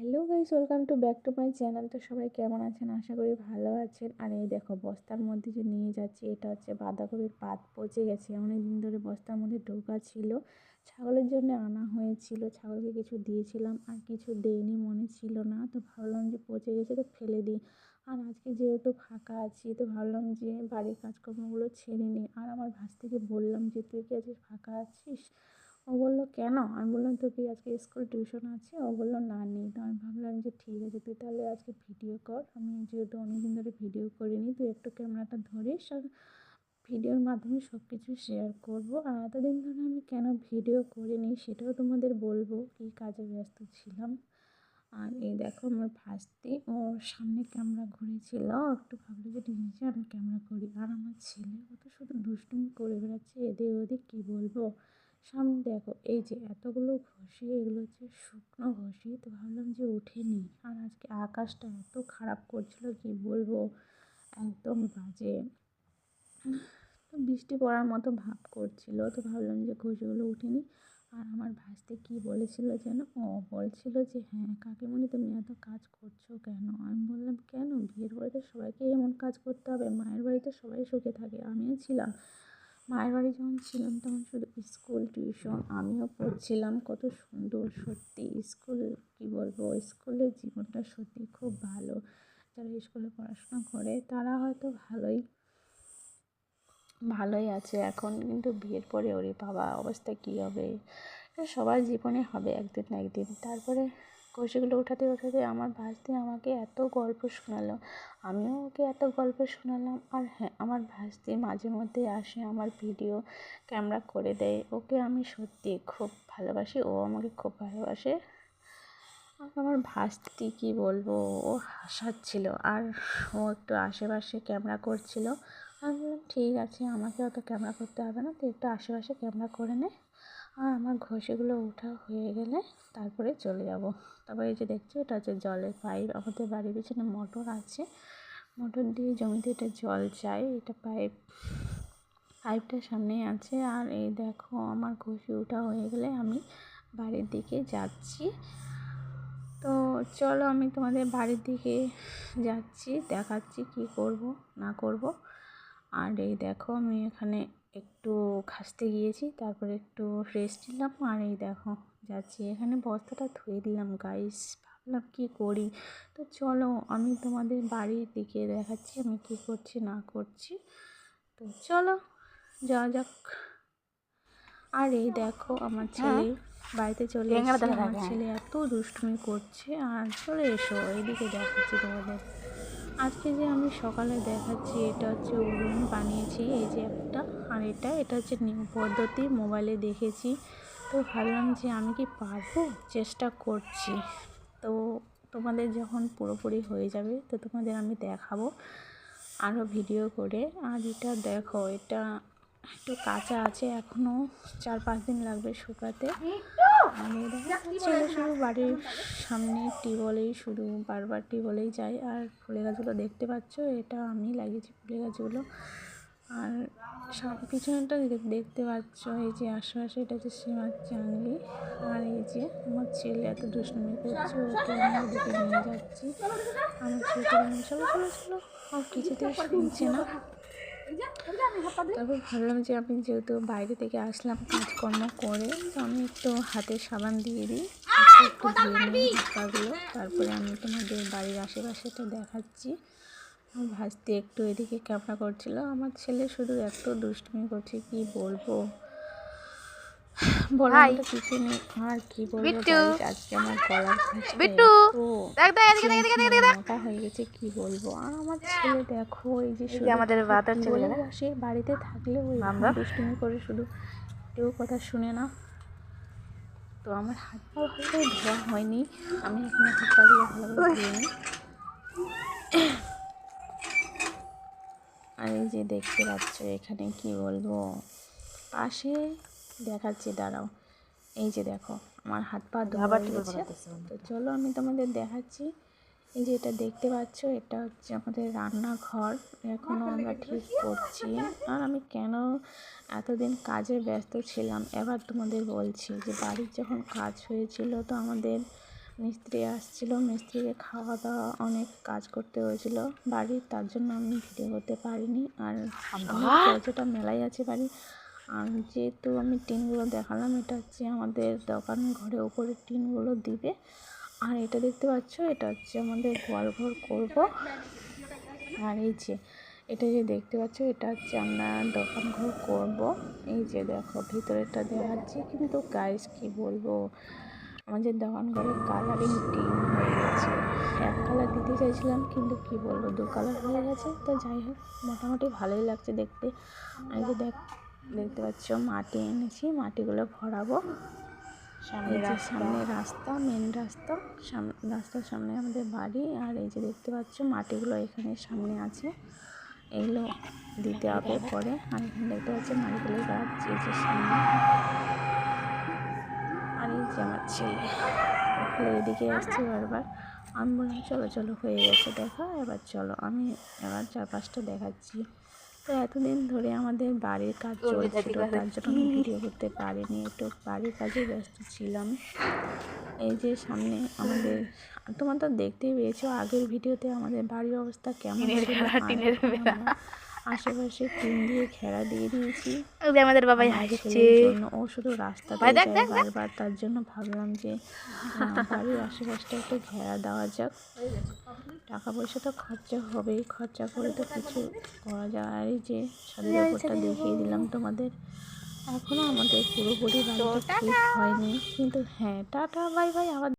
Hello guys, welcome to back to my channel. তো সবাই কেমন আছেন? আশা করি ভালো আছেন। আর এই দেখো, বস্তার মধ্যে যে নিয়ে যাচ্ছি, এটা হচ্ছে বাঁধাকপির পাত। পচে গেছে। অনেক দিন ধরে বস্তার মধ্যে ঢোকা ছিল। ছাগলের জন্য আনা হয়েছিল। ছাগলকে কিছু দিয়েছিলাম, আর কিছু দেয়নি মনে ছিল না। তো ভাবলাম যে পচে গেছে তো ফেলে দিই। আর আজকে যেহেতু ফাঁকা আছি, তো ভাবলাম যে বাড়ির কাজকর্মগুলো ছেড়ে নিই। আর আমার ভাস্তিকে বললাম যে, তুই কি আজকে ফাঁকা আছিস? ও বলল, কেন? আমি বললাম, তোর কি আজকে স্কুল টিউশন আছে? ও বলল, না, নেই। তো আমি ভাবলাম যে, ঠিক আছে, তুই তাহলে আজকে ভিডিও কর। আমি যেহেতু অনেকদিন ধরে ভিডিও করিনি, তুই একটু ক্যামেরাটা ধরিস আর ভিডিওর মাধ্যমে সব কিছু শেয়ার করব। আর এতদিন ধরে আমি কেন ভিডিও করিনি সেটাও তোমাদের বলব, কী কাজে ব্যস্ত ছিলাম। আর এই দেখো আমার ভাস্তি, ওর সামনে ক্যামেরা ঘুরেছিল। একটু ভাবলো যে নিজে আমি ক্যামেরা করি। আর আমার ছেলে ও তো শুধু দুষ্টুমি করে বেড়াচ্ছে, এদিক ওদিক কী বলব? সামনে দেখো, এই যে এতগুলো ঘষি, এগুলো হচ্ছে শুকনো ঘষি, তো ভাবলাম যে ওঠেনি আর আজকে আকাশটা এত খারাপ করছিল, কি বলব? একদম বাজে। বৃষ্টি পড়ার মতো ভাব করছিল, তো ভাবলাম যে ঘষিগুলো উঠেনি আর আমার ভাসতে কি বলেছিল যেন? ও বলছিল যে হ্যাঁ কাকিমণি, তুমি এত কাজ করছ কেন? আমি বললাম, কেন? বিয়ের বাড়িতে সবাইকে এমন কাজ করতে হবে, মায়ের বাড়িতে সবাই সুখে থাকে, আমিও ছিলাম। মায়ের বাড়ি যখন ছিলাম তখন শুধু স্কুল, টিউশন, আমিও পড়ছিলাম। কত সুন্দর, সত্যি। স্কুল, কী বলব? স্কুলের জীবনটা সত্যি খুব ভালো। যারা স্কুলে পড়াশোনা করে, তারা হয়তো ভালোই ভালোই আছে এখন। কিন্তু বিয়ের পরে ওরে বাবা, অবস্থা কী হবে? সবার জীবনে হবে একদিন না একদিন। তারপরে কষিগুলো উঠাতে উঠাতে আমার ভাস্তি আমাকে এত গল্প শোনালো। আমিও ওকে এত গল্প শোনালাম আর হ্যাঁ আমার ভাস্তি মাঝে মধ্যে আসে, আমার ভিডিও ক্যামেরা করে দেয়। ওকে আমি সত্যি খুব ভালোবাসি, ও আমাকে খুব ভালোবাসে। আর আমার ভাস্তি কী বলব, ও হাসাচ্ছিল আর ও একটু আশেপাশে ক্যামেরা করছিল। আমি বললাম, ঠিক আছে, আমাকে অত ক্যামেরা করতে হবে না, তুই একটু আশেপাশে ক্যামেরা করে নে। আর আমার ঘষেগুলো ওঠা হয়ে গেলে তারপরে চলে যাব। তারপরে এই যে দেখছ, এটা হচ্ছে জলের পাইপ। আমাদের বাড়ির পিছনে মোটর আছে। মোটর দিয়ে জমিতে এটা জল যায় এটা পাইপ, পাইপটা সামনে আছে। আর এই দেখো, আমার ঘষি ওঠা হয়ে গেলে আমি বাড়ির দিকে যাচ্ছি। তো চলো, আমি তোমাদের বাড়ির দিকে যাচ্ছি, দেখাচ্ছি কি করব, না করব। আর এই দেখো, আমি এখানে একটু খাসতে গিয়েছি তারপরে একটু রেস্ট নিলাম। আর এই দেখো যাচ্ছি এখানে বস্তাটা ধুয়ে দিলাম গাইস ভাবলাম কী করি? তো চলো আমি তোমাদের বাড়ির দিকে দেখাচ্ছি আমি কী করছি না করছি। তো চলো যাওয়া যাক। আর এই দেখো আমার ছেলে বাড়িতে চলে এসেছে। আমার ছেলে এত দুষ্টুমি করছে। আর চলে এসো এইদিকে দেখাচ্ছি তোমাদের। আজকে যে আমি সকালে দেখাচ্ছি, এটা হচ্ছে উনুন বানিয়েছি। এই যে একটা, আর এটা এটা হচ্ছে নিউ পদ্ধতি, মোবাইলে দেখেছি। তো ভাবলাম যে আমি কি পারব? চেষ্টা করছি। তো তোমাদের যখন পুরোপুরি হয়ে যাবে, তো তোমাদের আমি দেখাবো আরও ভিডিও করে। আর এটা দেখো, এটা একটু কাঁচা আছে এখনও চার পাঁচ দিন লাগবে শুকাতে। ছেলে শুধু বাড়ির সামনে টিউবওয়েলেই শুধু বারবার টিউবওয়েলেই যাই আর ফুলের গাছগুলো দেখতে পাচ্ছ, এটা আমি লাগিয়েছি ফুলের গাছগুলো। আর পিছনেটা দেখতে পাচ্ছ, এই যে আশেপাশে, এটা হচ্ছে সীমার চাঙ্গি আর এই যে আমার ছেলে এত দুষ্টুমি করছে, ওকে আমি ওদিকে নিয়ে যাচ্ছি। আমার ছেলে চলো চলো চলো, আর কিছুতেই শুনছে না। তারপর ভাবলাম যে আমি যেহেতু বাইরে থেকে আসলাম কাজকর্ম করে তো আমি একটু হাতে সাবান দিয়ে দিই। একটু ধুয়ে নিই হাতপাগুলো তারপরে আমি তোমাদের বাড়ির আশেপাশেটা দেখাচ্ছি। ভাজতে ভাসতে একটু এদিকে ক্যামেরা করছিল। আমার ছেলে শুধু একটু দুষ্টুমি করছে কি বলব বলার তো কিছু নেই আর কি বলব আমার ছেলে দেখো এই যে আমাদের সে বাড়িতে থাকলে দুষ্টুমি করে শুধু কেউ কথা শুনে না। তো আমার হাত পা ভালো ধোয়া হয়নি। আমি এখানে হাত পা দিয়ে ধুয়ে আর এই যে দেখতে পাচ্ছ এখানে কি বলব? পাশে দেখাচ্ছি দাঁড়াও। এই যে দেখো আমার হাত পা ধোয়া গেছে তো চলো আমি তোমাদের দেখাচ্ছি। এই যে এটা দেখতে পাচ্ছ এটা হচ্ছে আমাদের রান্নাঘর। এখনও আমরা ঠিক করছি। আর আমি কেন এতদিন কাজে ব্যস্ত ছিলাম? এবার তোমাদের বলছি যে বাড়ির যখন কাজ হয়েছিল তো আমাদের মিস্ত্রি আসছিল। মিস্ত্রিকে খাওয়া দাওয়া অনেক কাজ করতে হয়েছিল বাড়ির তার জন্য আমি ভিডিও করতে পারিনি। আর দরজাটা মেলাই আছে বাড়ি আর যেহেতু আমি টিনগুলো দেখালাম, এটা হচ্ছে আমাদের দোকান ঘরে ওপরে টিনগুলো দিবে। আর এটা দেখতে পাচ্ছ, এটা হচ্ছে আমাদের গোয়াল ঘর করব। আর এই যে, এটা যে দেখতে পাচ্ছ, এটা হচ্ছে আমরা দোকান ঘর করব। এই যে দেখো ভিতরেটা দেখাচ্ছি, কিন্তু গাইস কি বলব? আমাদের দোকান ঘরে কালারিং টিন হয়ে গেছে। এক কালার দিতে চাইছিলাম, কিন্তু কি বলব, দু কালার হয়ে গেছে। তো যাই হোক, মোটামুটি ভালোই লাগছে দেখতে। এই যে দেখ দেখতে পাচ্ছ মাটি এনেছি মাটিগুলো ভরাবো। সামনে যে সামনে রাস্তা মেন রাস্তা। রাস্তার সামনে আমাদের বাড়ি আর এই যে দেখতে পাচ্ছ মাটিগুলো এখানে সামনে আছে। এগুলো দিতে হবে পরে। আর এখানে দেখতে পাচ্ছ নারকেল গাছ এই যে সামনে। আর এই যে আমার ছেলে এদিকে আসছে বারবার। আমি বললাম চলো চলো হয়ে গেছে দেখা। এবার চলো আমি এবার চারপাশটা দেখাচ্ছি। তো এতদিন ধরে আমাদের বাড়ির কাজ চলছিল তার জন্য আমি ভিডিও করতে পারিনি একটু বাড়ির কাজে ব্যস্ত ছিলাম। এই যে সামনে আমাদের তোমার তো দেখতেই পেয়েছ আগের ভিডিওতে আমাদের বাড়ির অবস্থা কেমন ছিল আশেপাশে টিন দিয়ে ঘেরা দিয়ে দিয়েছি। আমাদের বাবাই হাসছে। ও শুধু দেখ। বারবার তার জন্য ভাবলাম যে বাড়ির আশেপাশটা একটু ঘেরা দেওয়া যাক। টাকা পয়সা তো খরচা হবেই খরচা করে তো কিছু করা যায়। যে ছাদের দেখিয়ে দিলাম তোমাদের। এখনও আমাদের পুরোপুরি বাড়িটা ঠিক হয়নি কিন্তু হ্যাঁ টাটা বাই বাই আবার